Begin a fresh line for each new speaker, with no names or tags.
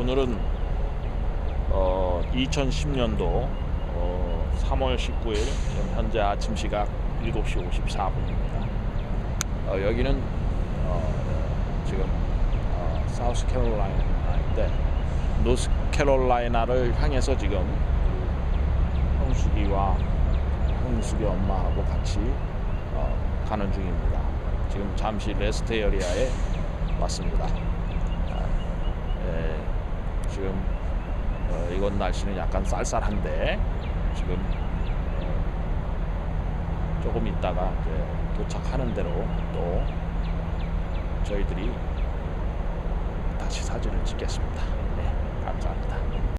오늘은 어, 2010년도 어, 3월 19일 지금 현재 아침 시각 7시 54분입니다. 어, 여기는 어, 지금 어, 사우스 캐롤라이나인데 노스캐롤라이나를 향해서 지금 그 형수기와 형수기 엄마하고 같이 어, 가는 중입니다. 지금 잠시 레스트 에리아에 왔습니다. 지금 어, 이곳 날씨는 약간 쌀쌀한데 지금 어, 조금 있다가 이제 도착하는 대로 또 저희들이 다시 사진을 찍겠습니다.